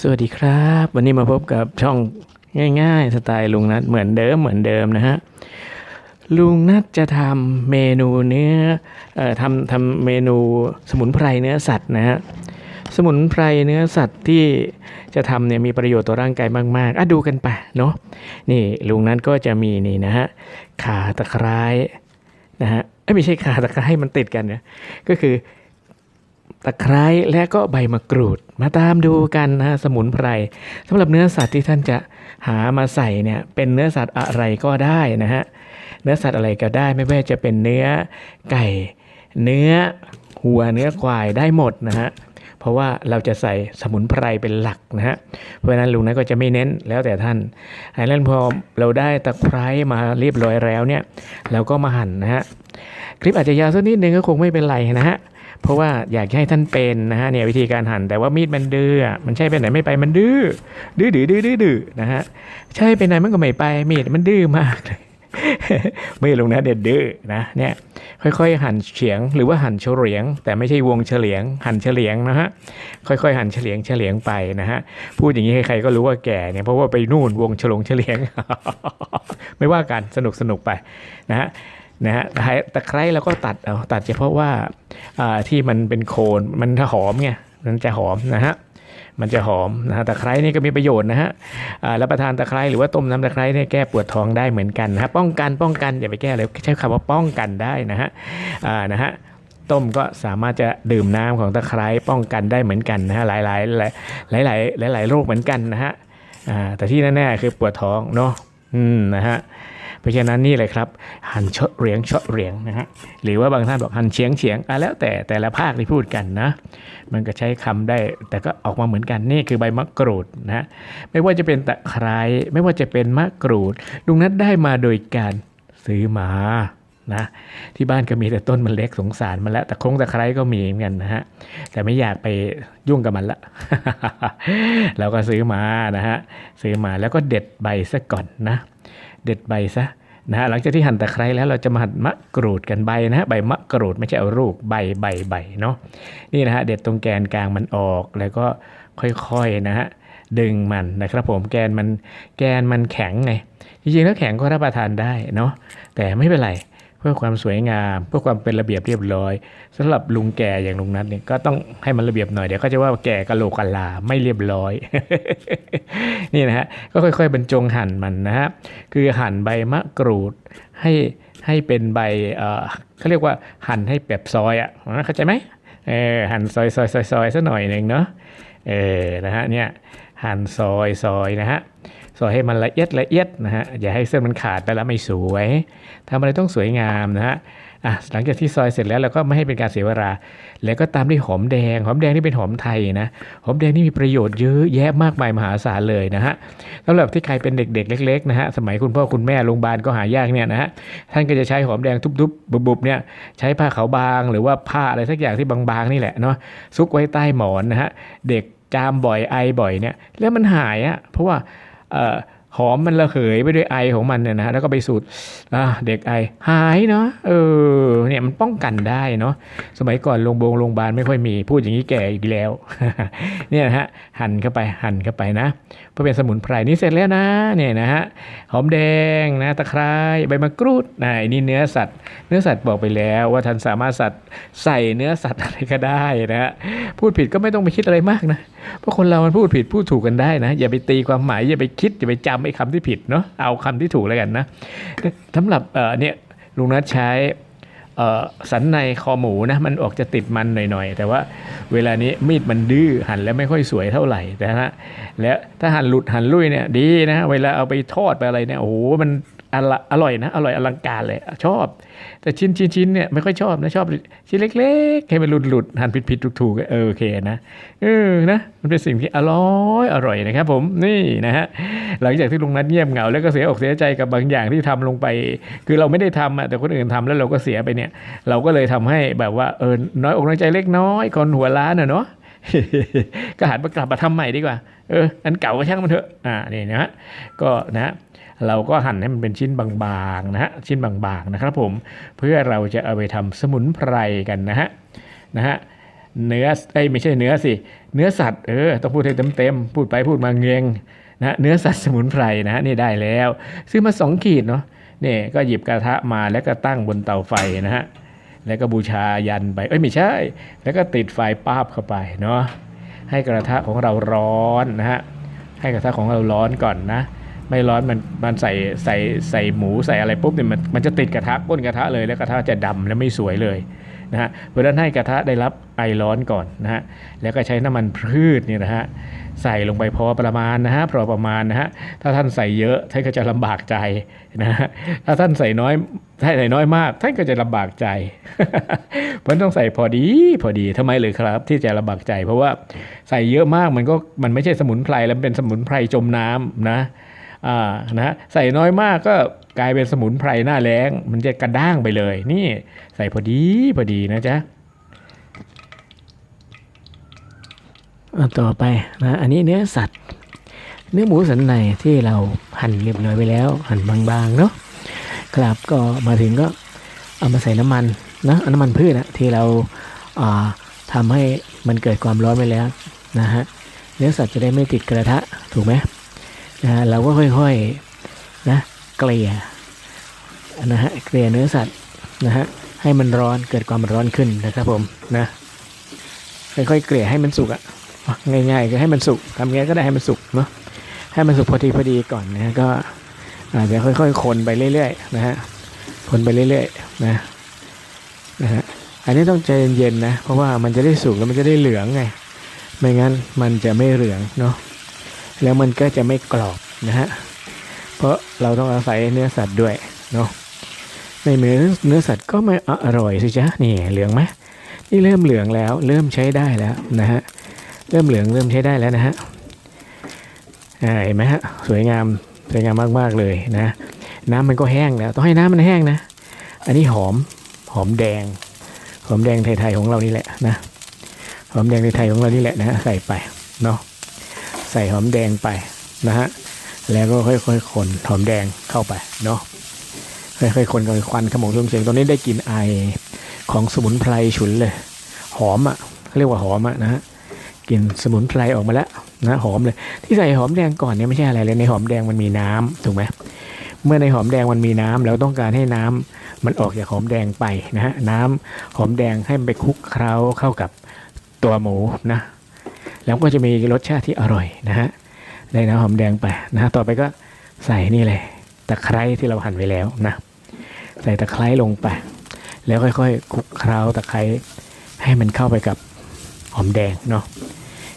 สวัสดีครับ วันนี้มาพบกับช่องง่าย ๆ สไตล์ลุงนัดเหมือนเดิมเหมือนเดิมนะฮะลุงนัดจะทำเมนูเนื้อเอ่อทำทำเมนูสมุนไพรเนื้อสัตว์นะฮะสมุนไพรเนื้อสัตว์ที่จะทำเนี่ยมีประโยชน์ต่อร่างกายมากๆอะดูกันไปเนาะนี่ลุงนัดก็จะมีนี่นะฮะขาตะไคร้นะฮะไม่ใช่ขาตะไคร้มันติดกันเนี่ยก็คือ ตะไคร้และก็ใบมะกรูด มาตามดูกันนะฮะสมุนไพรสำหรับเนื้อสัตว์ที่ท่านจะหามาใส่เนี่ยเป็นเนื้อสัตว์อะไรก็ได้นะฮะเนื้อสัตว์อะไรก็ได้ไม่ว่าจะเป็นเนื้อไก่ เนื้อหัวเนื้อควายได้หมดนะฮะเพราะว่าเราจะใส่สมุนไพรเป็นหลักนะฮะเพราะนั้นลุงนั้นก็จะไม่เน้นแล้วแต่ท่านอันนั้นพอเราได้ตะไคร้มาเรียบร้อยแล้วเนี่ยเราก็มาหั่นนะฮะคลิปอาจจะยาวสักนิดนึงก็คงไม่เป็นไรนะฮะ เพราะว่าอยากให้ท่านเป็นนะฮะเนี่ยวิธีการหั่นแต่ว่ามีดมันดื้อมันใช่ไปไหนไม่ไปมันดื้อดื้อดื้อดื้อดื้อดื้อนะฮะใช่ไปไหนมันก็ไม่ไปมีดมันดื้อมากเลยไม่ลงนะเด็ดดื้อนะเนี่ยค่อยๆ หั่นเฉียงหรือว่าหั่นเฉลียง แต่ไม่ใช่วงเฉลียง หั่นเฉลียงนะฮะค่อยๆ หั่นเฉลียงเฉลียงไปนะฮะพูดอย่างนี้ใครๆก็รู้ว่าแก่เนี่ยเพราะว่าไปนู่นวงฉลงเฉลียง ไม่ว่ากันสนุกสนุกๆไปนะฮะ นะฮะตะไคร้เราก็ตัดเอาตัดเฉพาะว่าที่มันเป็นโคนมันหอมไงมันจะหอมนะฮะมันจะหอมนะฮะตะไคร้นี่ก็มีประโยชน์นะฮะรับประทานตะไคร้หรือว่าต้มน้ำตะไคร้เนี่ยแก้ปวดท้องได้เหมือนกันนะฮะป้องกันป้องกันอย่าไปแก้เลยใช้คำว่าป้องกันได้นะฮะอ่านะฮะต้มก็สามารถจะดื่มน้ำของตะไคร้ป้องกันได้เหมือนกันนะฮะหลายหลายหลายหลายหลายหลายโรคเหมือนกันนะฮะอ่าแต่ที่แน่ๆคือปวดท้องเนาะอืมนะฮะ ราะฉะนั้นนี่เลยครับหั่นเชาะเหรียงเชาะเหรียงนะฮะหรือว่าบางท่านบอกหันเฉียงเฉียงอะแล้วแต่แต่ละภาคที่พูดกันนะมันก็ใช้คำได้แต่ก็ออกมาเหมือนกันนี่คือใบมะกรูดนะไม่ว่าจะเป็นตะไคร้ไม่ว่าจะเป็นมะกรูดลุงนัดได้มาโดยการซื้อมานะที่บ้านก็มีแต่ต้นมันเล็กสงสารมันแล้วแต่คงตะไคร้ก็มีเหมือนกันนะฮะแต่ไม่อยากไปยุ่งกับมันละเราก็ซื้อมานะฮะซื้อมาแล้วก็เด็ดใบซะก่อนนะ เด็ดใบซะนะฮะหลังจากที่หั่นตะไคร้แล้วเราจะมาหั่นมะกรูดกันใบนะฮะใบมะกรูดไม่ใช่เอาลูกใบใบใบเนาะนี่นะฮะเด็ดตรงแกนกลางมันออกแล้วก็ค่อยๆนะฮะดึงมันนะครับผมแกนมันแกนมันแข็งไงจริงๆแล้วแข็งก็รับประทานได้เนาะแต่ไม่เป็นไร พื่อความสวยงาม เพื่อความเป็นระเบียบเรียบร้อยสำหรับลุงแก่อย่างลุงนัทเนี่ยก็ต้องให้มันระเบียบหน่อยเดี๋ยวก็จะว่าแก่กะโหลกกะลาไม่เรียบร้อย นี่นะฮะก็ค่อยๆบรรจงหั่นมันนะฮะคือหั่นใบมะกรูดให้ให้เป็นใบเออเขาเรียกว่าหั่นให้แบบซอยอะเข้าใจไหมเออหั่นซอยซอยซอยซอยสักหน่อยหนึ่งเนาะ เออนะฮะเนี่ยหั่นซอยซอยนะฮะซอยให้มันละเอียดละเอียดนะฮะอย่าให้เส้นมันขาดไปแล้วไม่สวยทำอะไรต้องสวยงามนะฮะอะหลังจากที่ซอยเสร็จแล้วเราก็ไม่ให้เป็นการเสียเวลา แล้วก็ตามด้วยหอมแดง หอมแดงนี่เป็นหอมไทยนะ หอมแดงนี่มีประโยชน์เยอะแยะมากมายมหาศาลเลยนะฮะสำหรับที่ใครเป็นเด็กๆ เล็กๆนะฮะ สมัยคุณพ่อคุณแม่โรงพยาบาลก็หายากเนี่ยนะฮะ ท่านก็จะใช้หอมแดงทุบๆ บุบๆ เนี่ยใช้ผ้าขาวบางหรือว่าผ้าอะไรสักอย่างที่บางๆ นี่แหละเนาะ ซุกไว้ใต้หมอนนะฮะ เด็ก จามบ่อยไอบ่อยเนี่ยแล้วมันหายอะ่ะเพราะว่าหอมมันระเหยไปด้วยไอของมันเนี่ยนะแล้วก็ไปสูดเด็กไอหายเนาะเออเนี่ยมันป้องกันได้เนาะสมัยก่อนโรงพยาบาลไม่ค่อยมีพูดอย่างนี้แก่อีกแล้วเนี่ยนะฮะหั่นเข้าไปหั่นเข้าไปนะเพื่อเป็นสมุนไพรนี่เสร็จแล้วนะเนี่ยนะฮะหอมแดงนะตะไคร้ใบมะกรูดนะอันนี่เนื้อสัตว์ เนื้อสัตว์บอกไปแล้วว่าท่านสามารถสัตว์ใส่เนื้อสัตว์อะไรก็ได้นะฮะพูดผิดก็ไม่ต้องไปคิดอะไรมากนะ เพราะคนเรามันพูดผิดพูดถูกกันได้นะ อย่าไปตีความหมาย อย่าไปคิด อย่าไปจำไอ้คำที่ผิดเนาะเอาคำที่ถูกแล้วกันนะสำหรับเนี่ยลุงนัทใช้สันในคอหมูนะมันออกจะติดมันหน่อยๆ แต่ว่าเวลานี้มีดมันดื้อหั่นแล้วไม่ค่อยสวยเท่าไหร่แต่นะแล้วถ้าหั่นหลุดหั่นลุยเนี่ยดีนะเวลาเอาไปทอดไปอะไรเนี่ยโอ้โหมัน อร่อยนะอร่อยอลังการเลยชอบ แต่ชิ้นชิ้นชิ้นเนี่ยไม่ค่อยชอบนะชอบชิ้นเล็กๆให้มันหลุดหลุดหั่นผิดผิดถูกถูกๆเออโอเคนะเออนะมันเป็นสิ่งที่อร่อยอร่อยนะครับ ผมนี่นะฮะหลังจากที่ลุงนัดเงียบเหงาแล้วก็เสียอกเสียใจกับบางอย่างที่ทำลงไป คือเราไม่ได้ทำอะแต่คนอื่นทำแล้วเราก็เสียไปเนี่ย เราก็เลยทำให้แบบว่าเออน้อยอกน้อยใจเล็กน้อยคนหัวล้านอะเนาะ ก็หันมากลับมาทำใหม่ดีกว่า เออ อันเก่าก็ช่างมันเถอะ อ่า นี่นะฮะ ก็นะฮะเราก็หั่นให้มันเป็นชิ้นบางๆนะฮะ ชิ้นบางๆนะครับผม เพื่อเราจะเอาไปทำสมุนไพรกันนะฮะ นะฮะ เนื้อเอ้ยไม่ใช่เนื้อสิ เนื้อสัตว์ เออ ต้องพูดให้เต็มๆ พูดไปพูดมาเงงนะเนื้อสัตว์สมุนไพรนะฮะ นี่ได้แล้ว ซื้อมาสองขีดเนาะนี่ก็หยิบกระทะมาแล้วก็ตั้งบนเตาไฟนะฮะ แล้วก็บูชายันไป เอ้ยไม่ใช่ แล้วก็ติดไฟป้าบเข้าไปเนาะ ให้กระทะของเราร้อนนะฮะ ให้กระทะของเราร้อนก่อนนะ ไม่ร้อนมันมันใส่ใส่ใส่หมูใส่อะไรปุ๊บเนี่ยมันมันจะติดกระทะก้นกระทะเลยแล้วกระทะจะดำและไม่สวยเลยนะฮะ เพราะฉะนั้นให้กระทะได้รับไอร้อนก่อนนะฮะ แล้วก็ใช้น้ำมันพืชเนี่ยนะฮะใส่ลงไปพอประมาณนะฮะพอประมาณนะฮะถ้าท่านใส่เยอะท่านก็จะลำบากใจนะฮะถ้าท่านใส่น้อย ถ้าใส่น้อยมาก ท่านก็จะลำบากใจ เพราะต้องใส่พอดีพอดีทำไมเลยครับ ที่จะลำบากใจ เพราะว่าใส่เยอะมากมันก็มันไม่ใช่สมุนไพรแล้วเป็นสมุนไพรจมน้ำนะอ่านะใส่น้อยมากก็กลายเป็นสมุนไพรหน้าแรงมันจะกระด้างไปเลย นี่ใส่พอดีพอดีนะจ๊ะต่อไปนะอันนี้เนื้อสัตว์ เนื้อหมูสันในที่เราหั่นเรียบร้อยไปแล้ว หั่นบางๆเนาะ ครับก็มาถึงก็เอามาใส่น้ำมันนะน้ำมันพืชนะที่เราอ่าทำให้มันเกิดความร้อนไปแล้วนะฮะเนื้อสัตว์จะได้ไม่ติดกระทะถูกไหมนะฮะเราก็ค่อยๆนะเกลี่ยนะฮะเกลี่ยเนื้อสัตว์นะฮะให้มันร้อนเกิดความร้อนขึ้นนะครับผมนะค่อยๆเกลี่ยให้มันสุกอะง่ายๆก็ให้มันสุกทำไงก็ได้ให้มันสุกเนาะให้มันสุกพอดีพอดีก่อนนะก็ อาจจะค่อยๆ คนไปเรื่อยๆนะฮะ คนไปเรื่อยๆนะนะฮะ อันนี้ต้องใจเย็นๆนะ เพราะว่ามันจะได้สุกแล้วมันจะได้เหลืองไง ไม่งั้นมันจะไม่เหลืองเนาะ แล้วมันก็จะไม่กรอบนะฮะ เพราะเราต้องอาศัยเนื้อสัตว์ด้วยเนาะในเนื้อเนื้อสัตว์ก็ไม่อร่อยสิจ๊ะนี่เหลืองไหมนี่เริ่มเหลืองแล้ว เริ่มใช้ได้แล้วนะฮะ เริ่มเหลืองเริ่มใช้ได้แล้วนะฮะเห็นไหมฮะสวยงาม สวยงามมากๆเลยนะ น้ำมันก็แห้งแล้ว ต้องให้น้ำมันแห้งนะ อันนี้หอมหอมแดง หอมแดงไทยๆของเรานี่แหละนะ หอมแดงไทยๆของเรานี่แหละนะ ใส่ไปเนาะใส่หอมแดงไปนะฮะแล้วก็ค่อยๆคนหอมแดงเข้าไปเนาะค่อยๆคนกับควันขมงทุ่มเสียงตอนนี้ได้กลิ่นไอของสมุนไพรฉุนเลย หอมอะเขาเรียกว่าหอมอะนะฮะ กลิ่นสมุนไพรออกมาแล้วนะหอมเลย ที่ใส่หอมแดงก่อนเนี่ยไม่ใช่อะไรเลยในหอมแดงมันมีน้ำถูกไหมเมื่อในหอมแดงมันมีน้ำเราต้องการให้น้ำมันออกจากหอมแดงไปนะฮะน้ำหอมแดงให้มันไปคลุกเคล้าเข้ากับตัวหมูนะแล้วก็จะมีรสชาติที่อร่อยนะฮะได้น้ำหอมแดงไปนะฮะต่อไปก็ใส่นี่เลยตะไคร้ที่เราหั่นไว้แล้วนะใส่ตะไคร้ลงไป แล้วค่อยๆคลุกเคล้าตะไคร้ให้มันเข้าไปกับหอมแดงเนาะ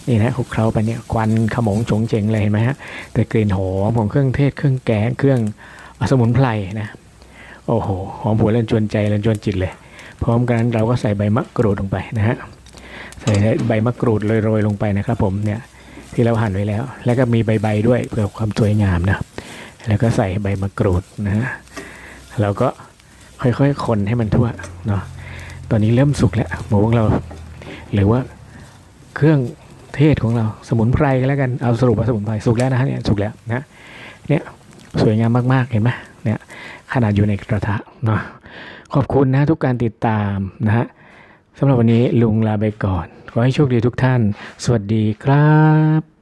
นี่นะคลุกเคล้าไปเนี่ยควันขมงฉงเฉงเลยเห็นไหมฮะแต่กลิ่นหอมของเครื่องเทศเครื่องแกงเครื่องสมุนไพรนะโอ้โหหอมหัวเล่นจวนใจเล่นจวนจิตเลย พร้อมกันเราก็ใส่ใบมะกรูดลงไปนะฮะใส่ใบมะกรูดโรยๆลงไปนะครับ ผมเนี่ยที่เราหั่นไว้แล้ว แล้วก็มีใบๆด้วยเพื่อความสวยงามนะแล้วก็ใส่ใบมะกรูดนะฮะเราก็ค่อยๆคนให้มันทั่วเนาะตอนนี้เริ่มสุกแล้วหมูของเรา หรือว่าเครื่อง เทศของเราสมุนไพรก็แล้วกันเอาสรุปว่าสมุนไพรสุกแล้วนะฮะเนี่ยสุกแล้วนะเนี่ยสวยงามมากๆเห็นไหมเนี่ยขนาดอยู่ในกระทะเนาะขอบคุณนะทุกการติดตามนะฮะสำหรับวันนี้ลุงลาไปก่อน ขอให้โชคดีทุกท่าน สวัสดีครับ